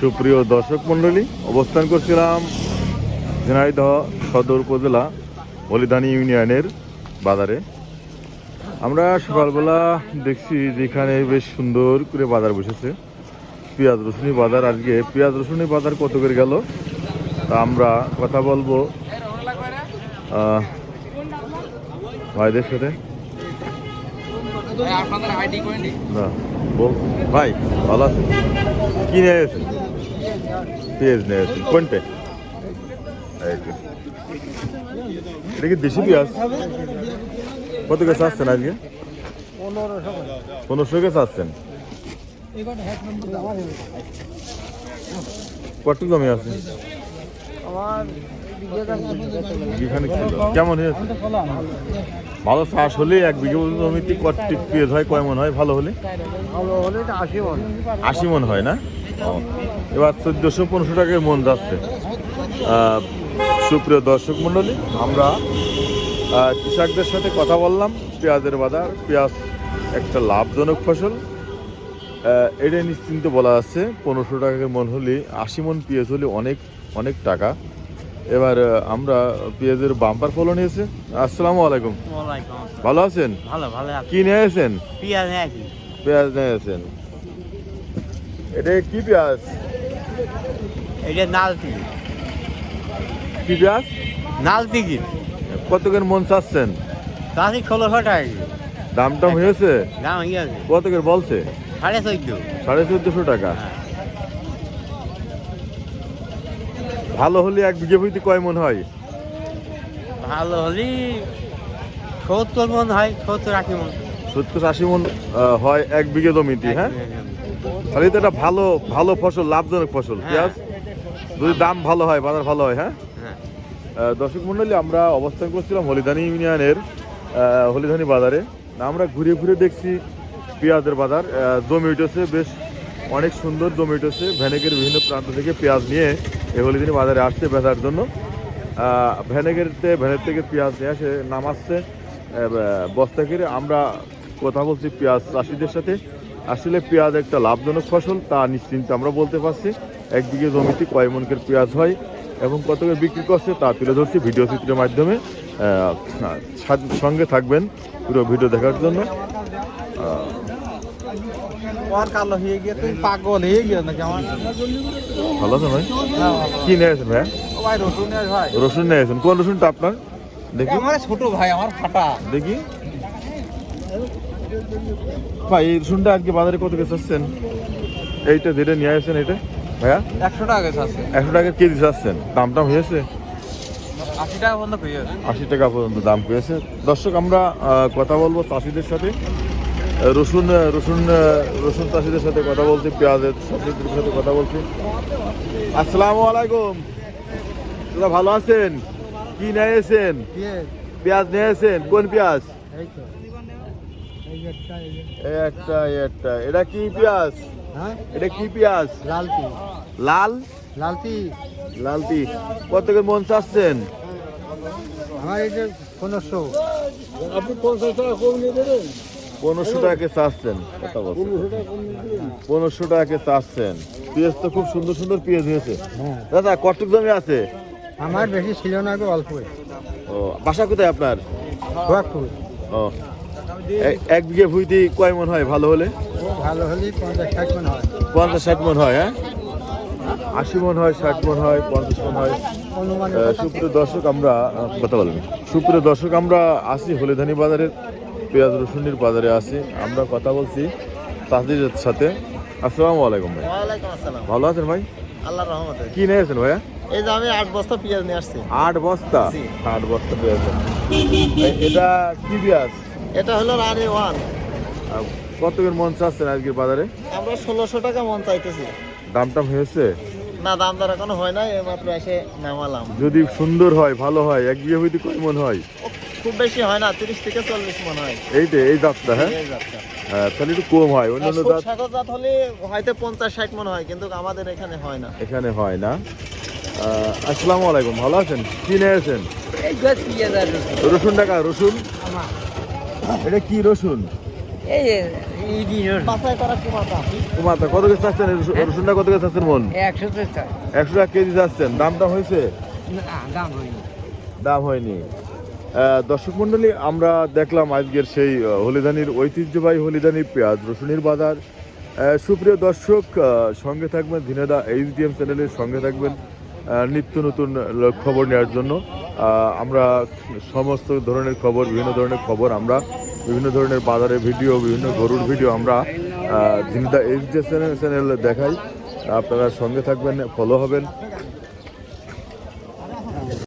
সুপ্রিয় দর্শক মণ্ডলী অবস্থান করছিলাম ঝিনাইদহ সদর উপজেলা বলিদানি ইউনিয়নের বাজারে। আমরা সকালবেলা দেখছি যেখানে বেশ সুন্দর করে বাজার বসেছে। পেঁয়াজ রসুনি বাজার আজকে পেঁয়াজ রসুনি বাজার কত করে গেল? তা আমরা কথা বলব ভাইদের সাথে। ভাই ভালো আছেন? কি নিয়ে পেঁয়াজ নিয়ে গেছেন কোনটা এটা কি দেশি পেঁয়াজ? কত গাছ আসছেন আজকে? পনেরোশো গাছ আসছেন কত জমি আছে? কেমন হয়েছে? ভালো চাষ হলে এক বিঘে জমিতে কতটি পেঁয়াজ হয় কয় মন হয়? ভালো হলে? ভালো হলে আশি মন। আশি মন হয় না? এবার চোদ্দশো পনেরোশো টাকায় মন যাচ্ছে। সুপ্রিয় দর্শক মণ্ডলী আমরা কৃষকদের সাথে কথা বললাম। পেঁয়াজের বাজার পেঁয়াজ একটা লাভজনক ফসল। এটা নিশ্চিন্ত বলা যাচ্ছে পনেরোশো টাকার মন হলে আশি মন পেঁয়াজ হলে অনেক অনেক টাকা। এবার আমরা পেঁয়াজের বাম্পার ফলন নিয়েছে। আসসালামু আলাইকুম। ভালো আছেন? ভালো ভালো কি নিয়েছেন পেঁয়াজ পেঁয়াজ নিয়ে এসেছেন এটা কি পেঁয়াজ? এটা নাল টিকিট কি পেঁয়াজ? নাল টিকিট কত করে মন চাচ্ছেন? তাহলে ষোলোশো টাকা। দাম টাম হয়েছে? দাম হয়ে আছে কত করে বলছে? সাড়ে চোদ্দ। সাড়ে চোদ্দশো টাকা। হ্যাঁ। ভালো হলে এক বিঘে হইতে কয় মন হয়? ভালো হলে সত্তর মন হয় সত্তর আশি মন। সত্তর আশি মন হয় এক বিঘে জমিতে হ্যাঁ? তাহলে তো এটা ভালো ভালো ফসল লাভজনক ফসল হ্যাঁ। পেঁয়াজ। যদি দাম ভালো হয় বাজার ভালো হয় হ্যাঁ? হ্যাঁ। দর্শক মন্ডলী আমরা অবস্থান করছিলাম হলিদানি ইউনিয়নের আহ, হলিদানি বাজারে। আমরা ঘুরে ঘুরে দেখছি পেঁয়াজের বাজার। জমি উঠেছে বেশ অনেক সুন্দর জমি উঠেছে। ভ্যানেকের বিভিন্ন প্রান্ত থেকে পেঁয়াজ নিয়ে এই হলিদানি বাজারে আসছে বেচার জন্য। আহ, ভ্যানেগেরতে ভ্যানের থেকে পেঁয়াজ নিয়ে আসে নামাচ্ছে বস্তা করে আমরা কথা বলছি পেঁয়াজ চাষিদের সাথে। আসলে পেঁয়াজ একটা লাভজনক ফসল তা নিশ্চিন্তে আমরা বলতে পারছি। এক বিঘে জমিতে কয় মনকের পেঁয়াজ হয় এবং কতকে বিক্রি করছে তা তুলে ধরছি ভিডিও চিত্রের মাধ্যমে। সঙ্গে থাকবেন পুরো ভিডিও দেখার জন্য। হয়ে হয়ে ভালো আছেন ভাই? কি নিয়ে আসেন ভাই? রসুন নিয়ে আসেন কোন রসুনটা আপনার? দেখি। আমার ছোট ভাই আমার ফাটা। দেখি। ভাই এই রসুনটা আজকে বাজারে কত কেজি চাচ্ছেন এইটা যেটা নিয়ে আসেন এটা? ভাইয়া? একশো টাকা গেছে একশো টাকা কেজি চাচ্ছেন দাম টাম হয়েছে? আশি টাকা পর্যন্ত আশি টাকা পর্যন্ত দাম পেয়েছে দর্শক আমরা কথা বলব চাষিদের সাথে। রসুন রসুন রসুন চাষিদের সাথে কথা বলছি পেঁয়াজের চাষিদের সাথে কথা বলছি। আসসালামু আলাইকুম। দাদা ভালো আছেন? কি নিয়েছেন পেঁয়াজ নিয়েছেন কোন পেঁয়াজ? এই তো। এই একটা একটা। এটা কি পেঁয়াজ? হ্যাঁ? এটা কি পেঁয়াজ? লালতি লাল? লালতি লালতি কত করে মন চাচ্ছেন? আমার এই যে পনেরোশো। পনেরোশো টাকাকে চাচ্ছেন। কথা বলছেন। পনেরোশো টাকাকে চাচ্ছেন। পেঁয়াজ তো খুব সুন্দর সুন্দর পেঁয়াজ হয়েছে। হ্যাঁ। দাদা কটক জমি আছে? আমার বেশি ছিল না অল্প ও বাসা কোথায় আপনার? ও এক বিঘে ভুইতে কয় মন হয়? ভালো হলে? ভালো হলেই পঞ্চাশ ষাট মন হয়। পঞ্চাশ ষাট মন হয় হ্যাঁ? আশি মন হয় ষাট মন হয় পঞ্চাশ মন হয়। সুপ্রিয় দর্শক আমরা কথা বলবেন সুপ্রিয় দর্শক আমরা আসি হলিধানি বাজারের পেঁয়াজ রসুনের বাজারে আসি। আমরা কথা বলছি চাষিদের সাথে। আসসালামু আলাইকুম ভাই। ভালো আছেন ভাই? আল্লাহ রহমতে। কি নিয়েছেন ভাইয়া? এই যে আমি আট বস্তা পেঁয়াজ নিয়ে আসছি। আট বস্তা? আট বস্তা পেঁয়াজ। এটা কি পেঁয়াজ? এটা হলো রানি ওয়ান। কত করে মন চাচ্ছেন আজকের বাজারে? আমরা ষোলোশো টাকা মন চাইতেছি। দাম টাম হয়েছে? না দাম দর এখনও হয় নাই মাত্র এসে নামালাম। যদি সুন্দর হয় ভালো হয় এক বিঘে হইতে কয় মন হয়? খুব বেশি হয় না তিরিশ থেকে চল্লিশ মন হয়। এইটা এই হ্যাঁ? এই জাতটা। হ্যাঁ, তাহলে একটু কম হয় অন্যান্য জাত? সাগর জাত হলে হয়তো পঞ্চাশ ষাট মন হয় কিন্তু আমাদের এখানে হয় না। এখানে হয় না। আহ, আসসালামু আলাইকুম ভালো আছেন? কি নিয়েছেন আর রসুন। রসুন টাকা রসুন? এটা কি রসুন? এই কুমাতা। কত কেজি চাচ্ছেন রসুনটা কত কেজি চাচ্ছেন মন? একশো টাকা কেজি চাচ্ছেন। দাম দাম হয়েছে? দাম হয়নি। দাম হয়নি। আহ, দর্শক মন্ডলী আমরা দেখলাম আজকের সেই হলিদানির ঐতিহ্যবাহী হলিদানি পেঁয়াজ রসুনের বাজার। সুপ্রিয় দর্শক সঙ্গে থাকবেন দিনেদা এইচডিএম চ্যানেলের সঙ্গে থাকবেন। নিত্য নতুন খবর নেওয়ার জন্য। আমরা সমস্ত ধরনের খবর, বিভিন্ন ধরনের খবর আমরা, বিভিন্ন ধরনের বাজারের ভিডিও, বিভিন্ন গরুর ভিডিও আমরা দিনেদা এইচ চ্যানেল দেখাই, আপনারা সঙ্গে থাকবেন ফলো হবেন।